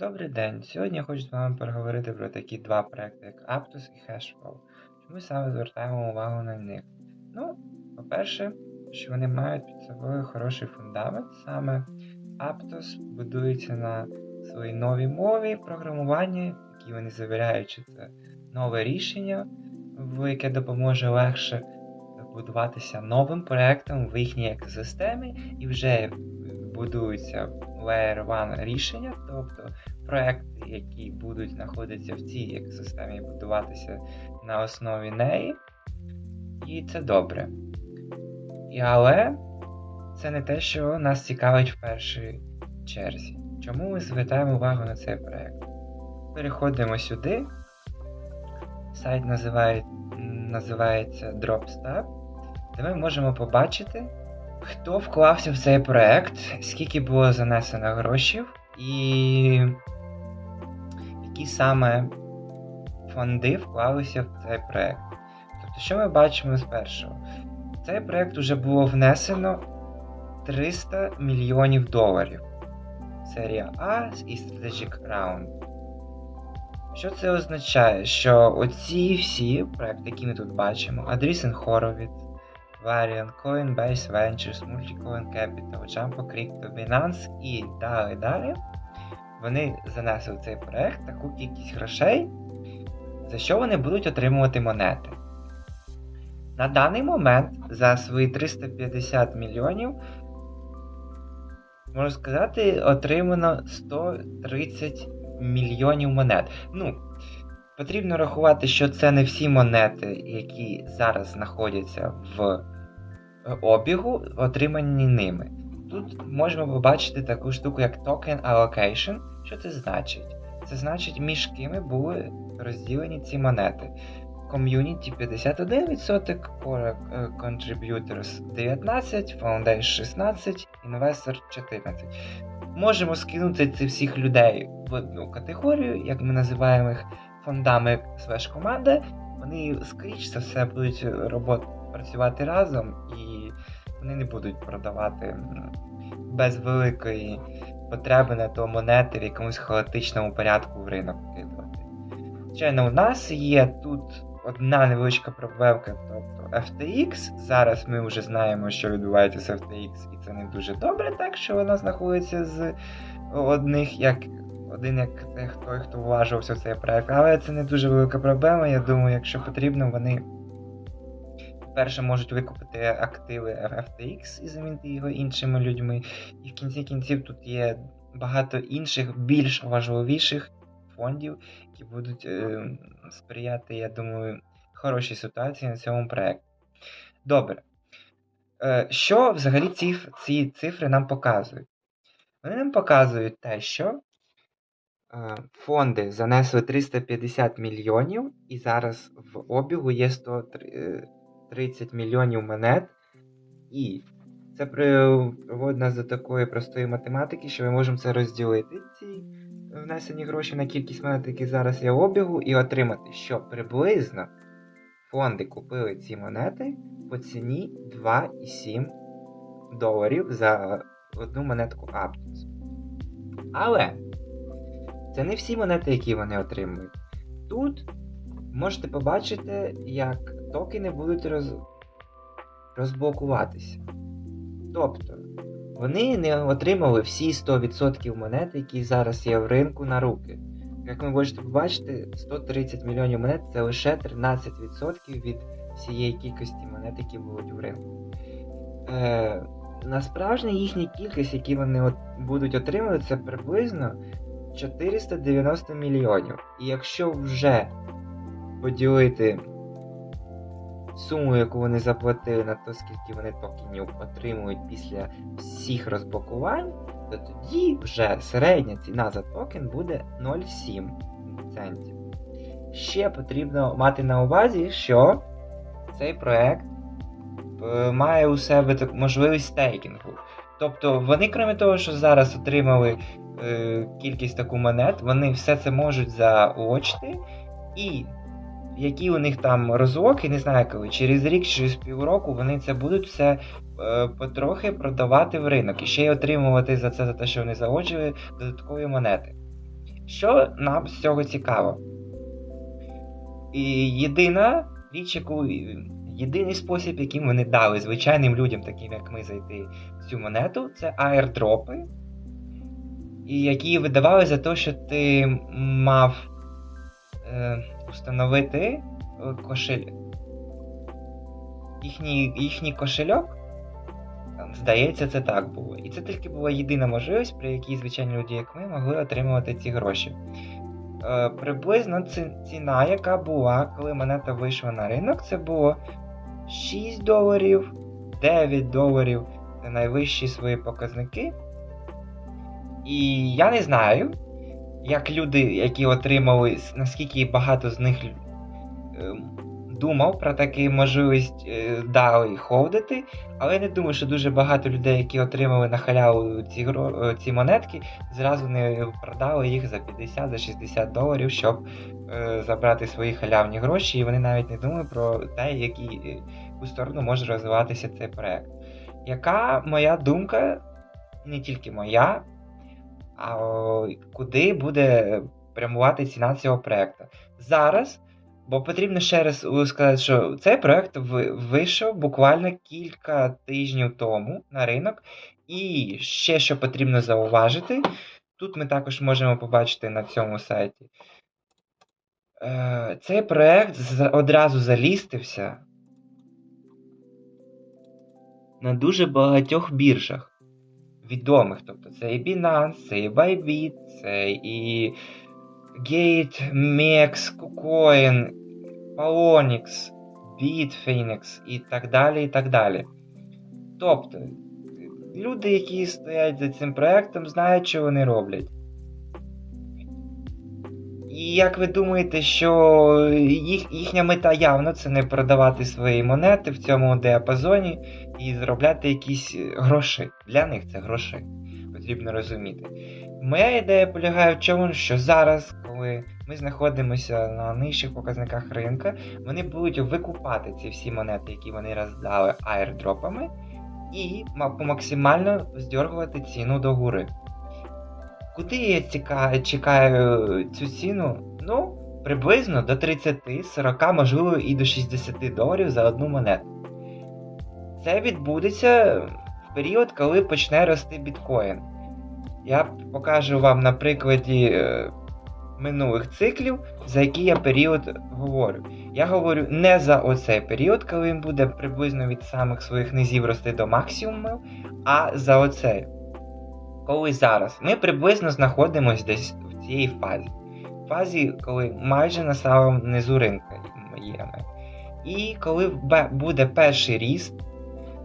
Добрий день. Сьогодні я хочу з вами поговорити про такі два проекти, як Aptos і Hashflow. Чому саме звертаємо увагу на них? Ну, по-перше, що вони мають під собою хороший фундамент. Саме Aptos будується на своїй новій мові програмування, які вони завіряють, що це нове рішення, яке допоможе легше будуватися новим проектом в їхній екосистемі, і вже будуються Layer 1 рішення, тобто проекти, які будуть знаходитися в цій екосистемі будуватися на основі неї. І це добре. І, але це не те, що нас цікавить в першій черзі. Чому ми звертаємо увагу на цей проект? Переходимо сюди. Сайт називає, називається Dropstab, де ми можемо побачити, хто вклався в цей проект, скільки було занесено грошей, і які саме фонди вклалися в цей проект. Тобто, що ми бачимо з першого? В цей проект вже було внесено 300 мільйонів доларів. Серія А і Strategic Round. Що це означає? Що оці всі проекти, які ми тут бачимо, Andreessen Horowitz, Varian, Coinbase Ventures, Multicoin Capital, Jumbo Crypto, Binance і далі далі, вони занесли в цей проект таку кількість грошей, за що вони будуть отримувати монети. На даний момент за свої 350 мільйонів, можна сказати, отримано 130 мільйонів монет. Ну, потрібно рахувати, що це не всі монети, які зараз знаходяться в обігу, отримані ними. Тут можемо побачити таку штуку, як Token Allocation. Що це значить? Це значить, між кими були розділені ці монети. Community 51%, Core Contributors 19%, Foundation 16%, Investor 14%. Можемо скинути цих всіх людей в одну категорію, як ми називаємо їх фондами слеш команди. Вони, скоріш за все, будуть робот, працювати разом і вони не будуть продавати без великої потреби на то монети в якомусь хаотичному порядку в ринок вкидувати. Звичайно, у нас є тут одна невеличка проблемка, тобто FTX. Зараз ми вже знаємо, що відбувається з FTX, і це не дуже добре, так що вона знаходиться з одних як. Один як той, хто вважався в цей проект, але це не дуже велика проблема. Я думаю, якщо потрібно, вони перше можуть викупити активи FTX і замінити його іншими людьми. І в кінці кінців тут є багато інших, більш важливіших фондів, які будуть е, сприяти, я думаю, хорошій ситуації на цьому проєкті. Добре. Е, що взагалі ці, ці цифри нам показують? Вони нам показують те, що фонди занесли 350 мільйонів, і зараз в обігу є 130 мільйонів монет. І це приводить нас до такої простої математики, що ми можемо це розділити, ці внесені гроші на кількість монет, які зараз є в обігу, і отримати, що приблизно фонди купили ці монети по ціні 2,7 доларів за одну монетку Aptos. Але це не всі монети, які вони отримують. Тут можете побачити, як токени будуть роз... розблокуватися. Тобто, вони не отримали всі 100% монет, які зараз є в ринку на руки. Як ви можете побачити, 130 мільйонів монет це лише 13% від всієї кількості монет, які будуть в ринку. Е, Насправжня їхня кількість, які вони от будуть отримувати, це приблизно 490 мільйонів. І якщо вже поділити суму, яку вони заплатили на те, скільки вони токенів отримують після всіх розблокувань, то тоді вже середня ціна за токен буде 0,7 центів. Ще потрібно мати на увазі, що цей проект має у себе можливість стейкінгу. Тобто вони, крім того, що зараз отримали е, кількість таку монет, вони все це можуть залочити. І які у них там розлоки, не знаю коли, через рік, через півроку вони це будуть все е, потрохи продавати в ринок і ще й отримувати за це, за те, що вони залочили додаткові монети. Що нам з цього цікаво? І єдина річ, яку єдиний спосіб, яким вони дали звичайним людям, таким як ми, зайти в цю монету, це аірдропи, і які видавали за те, що ти мав е, установити кошель. Їхній, їхній кошельок, здається, це так було. І це тільки була єдина можливість, при якій звичайні люди, як ми, могли отримувати ці гроші. Е, приблизно ціна, яка була, коли монета вийшла на ринок, це було 6 доларів, 9 доларів це найвищі свої показники. І я не знаю, як люди, які отримали, наскільки багато з них е, думав про таку можливість е, дали холдити, але я не думаю, що дуже багато людей, які отримали на халяву ці, е, ці монетки, зразу не продали їх за 50 за 60 доларів, щоб е, забрати свої халявні гроші, і вони навіть не думають про те, які, яку сторону може розвиватися цей проект. Яка моя думка, не тільки моя, куди буде прямувати ціна цього проекту? Зараз, бо потрібно ще раз сказати, що цей проект вийшов буквально кілька тижнів тому на ринок, і ще що потрібно зауважити, тут ми також можемо побачити на цьому сайті. Е, Цей проект одразу залістився на дуже багатьох біржах відомих. Тобто це і Binance, це і Bybit, це і Gate, MEX, KuCoin, Polonix, Bitfinex і так далі. і так далі. Тобто, люди, які стоять за цим проектом, знають, що вони роблять. І як ви думаєте, що їх, їхня мета явно це не продавати свої монети в цьому діапазоні і заробляти якісь гроші. Для них це гроші. Потрібно розуміти. Моя ідея полягає в чому, що зараз, коли ми знаходимося на нижчих показниках ринка, вони будуть викупати ці всі монети, які вони роздали аірдропами, і максимально здергувати ціну до гори. Куди я ціка- чекаю цю ціну? Ну, приблизно до 30, 40, можливо, і до 60 доларів за одну монету. Це відбудеться в період, коли почне рости біткоін. Я покажу вам на прикладі е, минулих циклів, за який я період говорю. Я говорю не за оцей період, коли він буде приблизно від самих своїх низів рости до максимумів, а за оцей. Коли зараз ми приблизно знаходимося десь в цій фазі. Фазі, коли майже на самому низу ринка є. І коли буде перший ріст,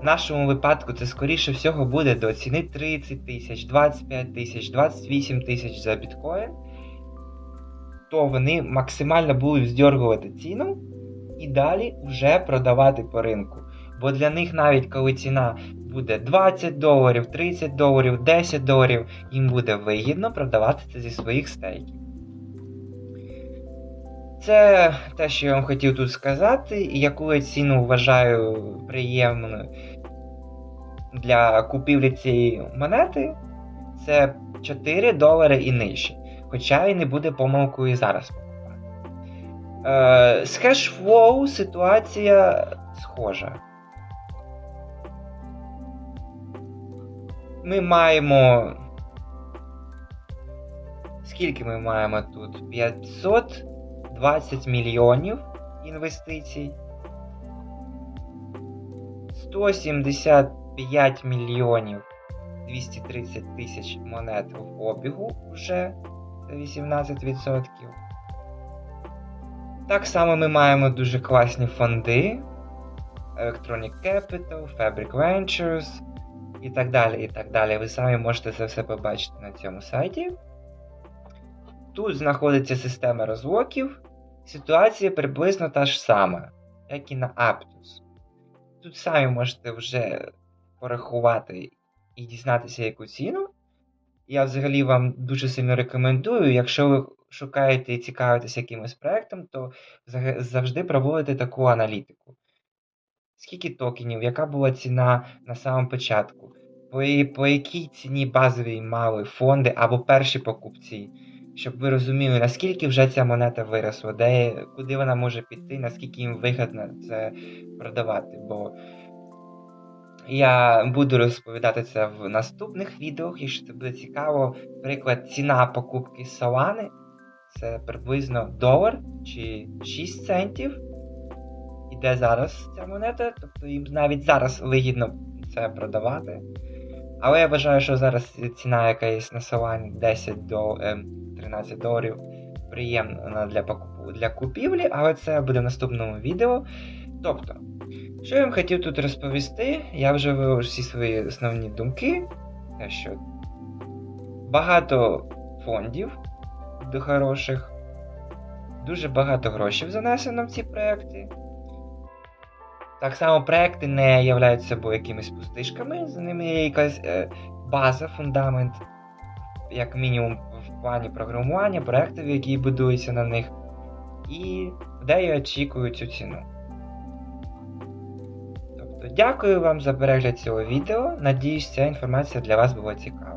в нашому випадку це скоріше всього буде до ціни 30 тисяч, 25 тисяч, 28 тисяч за біткоін, то вони максимально будуть здергувати ціну і далі вже продавати по ринку. Бо для них навіть коли ціна буде 20 доларів, 30 доларів, 10 доларів, їм буде вигідно продавати це зі своїх стейків. Це те, що я вам хотів тут сказати, і яку я ціну вважаю приємною для купівлі цієї монети, це 4 долари і нижче. Хоча і не буде помилкою і зараз. Е, з кешфлоу ситуація схожа. Ми маємо. Скільки ми маємо тут? 520 мільйонів інвестицій. 175 мільйонів 230 тисяч монет в обігу вже це 18%. Так само ми маємо дуже класні фонди. Electronic Capital, Fabric Ventures і так далі. і так далі. Ви самі можете це все побачити на цьому сайті. Тут знаходиться система розлоків. Ситуація приблизно та ж сама, як і на Aptus. Тут самі можете вже порахувати і дізнатися, яку ціну. Я взагалі вам дуже сильно рекомендую, якщо ви шукаєте і цікавитесь якимось проектом, то завжди проводите таку аналітику. Скільки токенів, яка була ціна на самому початку, по, по якій ціні базовій мали фонди або перші покупці щоб ви розуміли, наскільки вже ця монета виросла, де, куди вона може піти, наскільки їм вигідно це продавати. Бо я буду розповідати це в наступних відео, якщо це буде цікаво. Приклад, ціна покупки Solana це приблизно долар чи 6 центів. Іде зараз ця монета, тобто їм навіть зараз вигідно це продавати. Але я вважаю, що зараз ціна, яка є на Solana 10 до ем, 13 доларів, приємна для покупу для купівлі, але це буде в наступному відео. Тобто, що я вам хотів тут розповісти, я вже вивів всі свої основні думки, що багато фондів до хороших, дуже багато грошей занесено в ці проекти. Так само проекти не являють собою якимись пустишками, за ними є якась е, база, фундамент, як мінімум в плані програмування, проєктів, які будуються на них, і де я очікую цю ціну. Тобто, дякую вам за перегляд цього відео. Надіюсь, ця інформація для вас була цікава.